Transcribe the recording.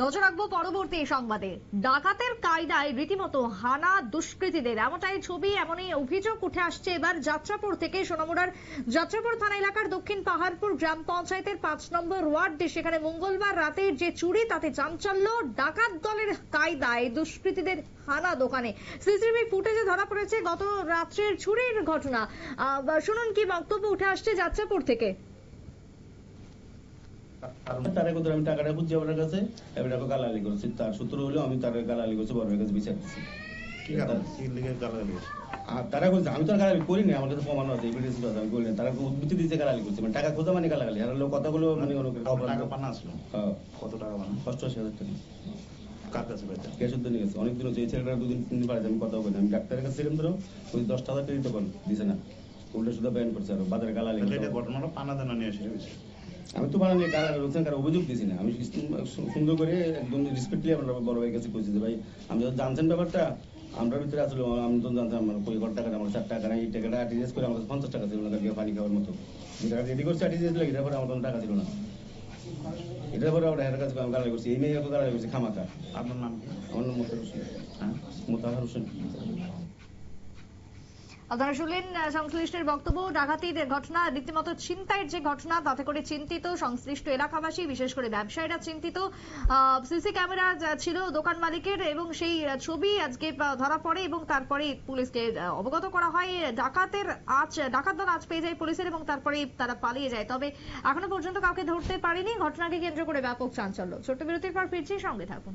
নজর রাখব পরবর্তী সংবাদে। ডাকাতের কায়দায় রীতিমতো হানা দুষ্কৃতীদের। এমনটাই ছবি, এমনই অভিযোগ উঠে আসছে এবার যাত্রাপুর থেকে সোনামুড়ার যাত্রাপুর থানা এলাকার দক্ষিণ পাহাড়পুর গ্রাম পঞ্চায়েতের পাঁচ নম্বর ওয়ার্ডে। সেখানে মঙ্গলবার রাতের যে চুরি, তাতে চাঞ্চল্য, ডাকাত দলের কায়দায় দুষ্কৃতীদের হানা দোকানে। সিসিটিভি ফুটেজে ধরা পড়েছে গত রাত্রের চুরির ঘটনা। শুনুন কি বক্তব্য উঠে আসছে যাত্রাপুর থেকে। তার কথা আমি টাকাটা বুঝছি আমার কাছে এবার টাকা গালালি করছি। তার সূত্র হলো আমি তার গালালি করছি বড় কাছে বিচার দিচ্ছি কি কারণ কি লিগে গালাগালি আর তারা বলছে আমি তো গালালি করি না আমার কাছে প্রমাণ আছে এভিডেন্স আছে আমি করি না তারা উদ্বৃত্তি দিতে গালালি করছে মানে টাকা খোঁজা মানে গালাগালি। আর লোক কথাগুলো মানে অনেক টাকা পানা আসলো হ্যাঁ। কত টাকা পানা? অষ্টআশি হাজার টাকা। কার কাছে পাইতেন ক্যাশ উদ্যোগ নিয়ে গেছে? অনেকদিন হচ্ছে এই ছেলেটা দুদিন তিন দিন পারে আমি কথা বলি আমি ডাক্তারের কাছে ছিলাম ধরো ওই দশটা টাকা দিতে পারো দিছে না। উল্টা শুধু ব্যান করছে আর বাজারে গালালি ঘটনাটা পানা দেনা নিয়ে আমি তো বানানি রোজগার কারও অভিযোগ দিছি না। আমি সুন্দর করে একদম রেসপেক্টলি আমরা বড় ভাইয়ের কাছে কইছি যে ভাই আমি তো জানছেন ব্যাপারটা আমরা ভিতরে আসলে আমি তো জানতাম আমার কই কত টাকা আমার চার টাকা এই টাকাটা আর্টিজিএস করে আমার পঞ্চাশ টাকা ছিল না পানি খাওয়ার মতো। আমি টাকা রেডি করছি আর্টিজিএস লাগে এটার পরে আমার কোনো টাকা ছিল না। এটার পরে আমরা এর কাছে গালালি করছি এই মেয়ে গালালি করছি খামাকা আপনার নাম আমার নাম মোতাহার হোসেন। হ্যাঁ? মোতাহার হোসেন। আপনারা শুনলেন সংশ্লিষ্টের বক্তব্য ডাকাতির ঘটনা, রীতিমতো ছিনতাইয়ের যে ঘটনা, তাতে করে চিন্তিত সংশ্লিষ্ট এলাকাবাসী, বিশেষ করে ব্যবসায়ীরা চিন্তিত। সিসি ক্যামেরা ছিল দোকান মালিকের এবং সেই ছবি আজকে ধরা পড়ে এবং তারপরে পুলিশকে অবগত করা হয়। ডাকাতের আজ, ডাকাত দল আজ পেয়ে যায় পুলিশের এবং তারপরে তারা পালিয়ে যায়। তবে এখনও পর্যন্ত কাউকে ধরতে পারেনি। ঘটনাকে কেন্দ্র করে ব্যাপক চাঞ্চল্য। ছোট্ট বিরতির পর ফিরছি, সঙ্গে থাকুন।